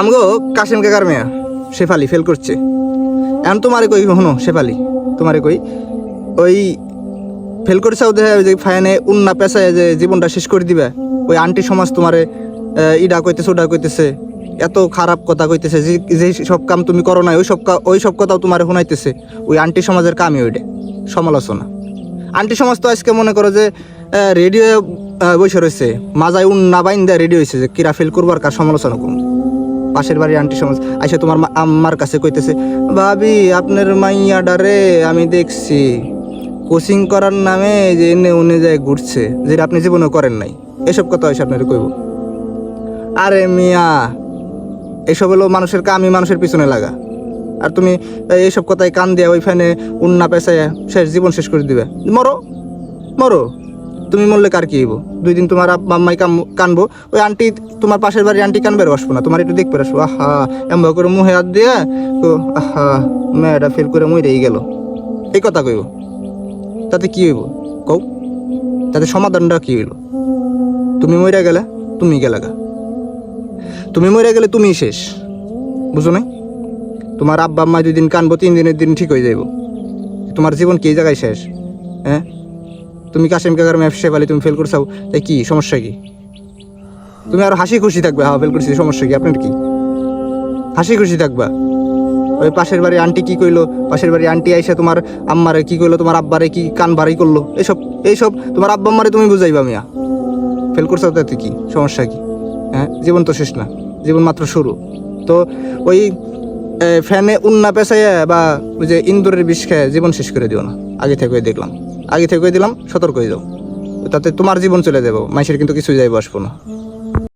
আমগো কাশিম কাকার মেয়া, শেফালি ফেল করছে। এখন তোমারে কই হনো শেফালি, তোমারে কই, ওই ফেল করছে ওদের যে ফাইনে উন্না পেশায় যে জীবনটা শেষ করে দিবে, ওই আন্টি সমাজ তোমারে ইডা কইতেছে, ওডা কইতেছে, এত খারাপ কথা কইতেছে, যে সব কাম তুমি করো না ওই সব ওই সব কথাও তোমারে শোনাইতেছে, ওই আন্টি সমাজের কামই ওইটা, সমালোচনা। আন্টি সমাজ তো আজকে মনে করো যে রেডিও বসে রয়েছে, মাজায় উন্না বাইন দেয় রেডি হয়েছে যে কিরা ফেল করবার কার সমালোচনা করুন পাশের বাড়ির আন্টি সমাজ আইসা তোমার আম্মার কাছে কইতেছে, ভাবি, আপনার মাইয়া ডারে আমি দেখছি, কোচিং করার নামে যে এনে উনি যায় ঘুরছে, যেটা আপনি জীবনে করেন নাই। এসব কথা হয়েছে আপনার কইব। আরে মিয়া, এসব হলো মানুষের কামই মানুষের পিছনে লাগা। আর তুমি এইসব কথায় কান দিয়ে ওইখানে উন্না পেশায় শেষ জীবন শেষ করে দিবে। মরো মরো। তুমি মরলে কার কি হইব? দুই দিন তোমার কাম কানবো, ওই আন্টি তোমার পাশের বাড়ির আন্টি কানবে আর আসব না, তোমার একটু দেখবে আসব। আহা এমন করে মুহে হাত দিয়ে তো আহা, মেয়েটা ফেল করে মরেই গেল। এই কথা কইব। তাতে কি হইব? কও। তাতে সমাধানটা কি হইল? তুমি মরে গেলে, তুমি গেলে গা। তুমি মরে গেলে তুমি শেষ। বুঝো নাই? তোমার আব্বা আম্মা দুই দিন কানবো, তিন দিনের দিন ঠিক হয়ে যাইব। তোমার জীবন কি জায়গায় শেষ? হ্যাঁ? তুমি কাশিম কাকার ম্যাপ শেফালি তুমি ফেল করছাও তাই কি, সমস্যা কি? তুমি আর হাসি খুশি থাকবে হ্যাঁ ফেল করছি, সমস্যা কি, আপনার কি? হাসি খুশি থাকবা। ওই পাশের বাড়ি আন্টি কি কইলো, পাশের বাড়ি আন্টি আইসা তোমার আম্মারে কি কইলো, তোমার আব্বারে কি কান বাড়াই করল এইসব এইসব তোমার আব্বা আম্মারে তুমি বুঝাইবা মিয়া। ফেল করছ তাতে কি, সমস্যা কি? হ্যাঁ জীবন তো শেষ না, জীবন মাত্র শুরু। তো ওই ফ্যানে উন্না পেঁচাইয়া বা ওই যে ইন্দুরের বিষ খেয়ে জীবন শেষ করে দিও না, আগে থেকে দেখলাম। আগে থেকে দিলাম? সতর্ক হয়ে যাও। তাতে তোমার জীবন চলে যাব। মানুষের কিন্তু কিছুই যাইব আসব না।